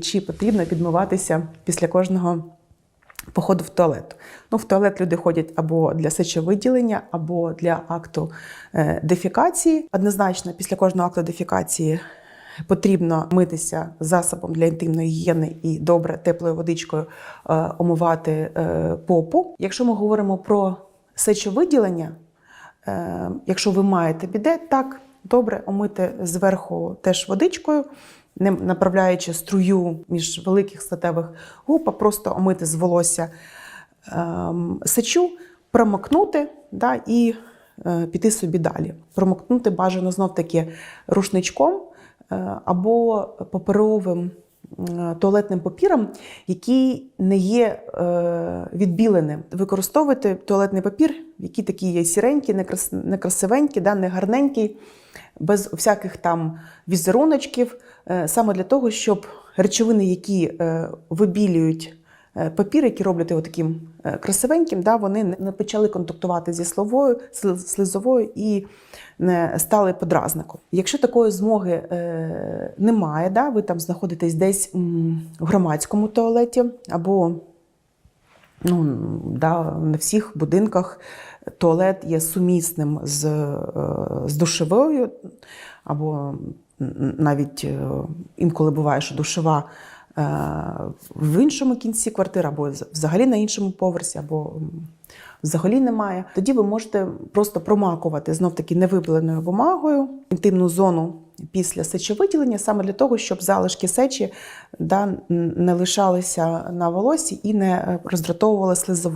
Чи потрібно підмиватися після кожного походу в туалет? Ну, в туалет люди ходять або для сечовиділення, або для акту е, дефікації. Однозначно, після кожного акту дефікації потрібно митися засобом для інтимної гігієни і добре теплою водичкою е, омивати е, попу. Якщо ми говоримо про сечовиділення, якщо ви маєте біде, так добре омити зверху теж водичкою, не направляючи струю між великих статевих губ, а просто омити з волосся ем, сечу, промокнути да, і е, піти собі далі. Промокнути бажано знов таки рушничком е, або паперовим туалетним папіром, який не є е, відбіленим. Використовуйте туалетний папір, який такий є сіренький, некрас- некрасивенький, да, не гарненький, без всяких там візеруночків, е, саме для того, щоб речовини, які е, вибілюють е, папір, які роблять його таким красивеньким, да, вони не- почали контактувати зі словою, слизовою і не стали подразником. Якщо такої змоги е, немає, да, ви там знаходитесь десь в громадському туалеті або ну, да, не всіх будинках туалет є сумісним з, е, з душевою, або навіть е, інколи буває, що душева е, в іншому кінці квартири, або взагалі на іншому поверсі, або взагалі немає. Тоді ви можете просто промакувати знов таки невибеленою бумагою інтимну зону після сечовиділення, саме для того, щоб залишки сечі да, не лишалися на волосі і не е, роздратовували слизову.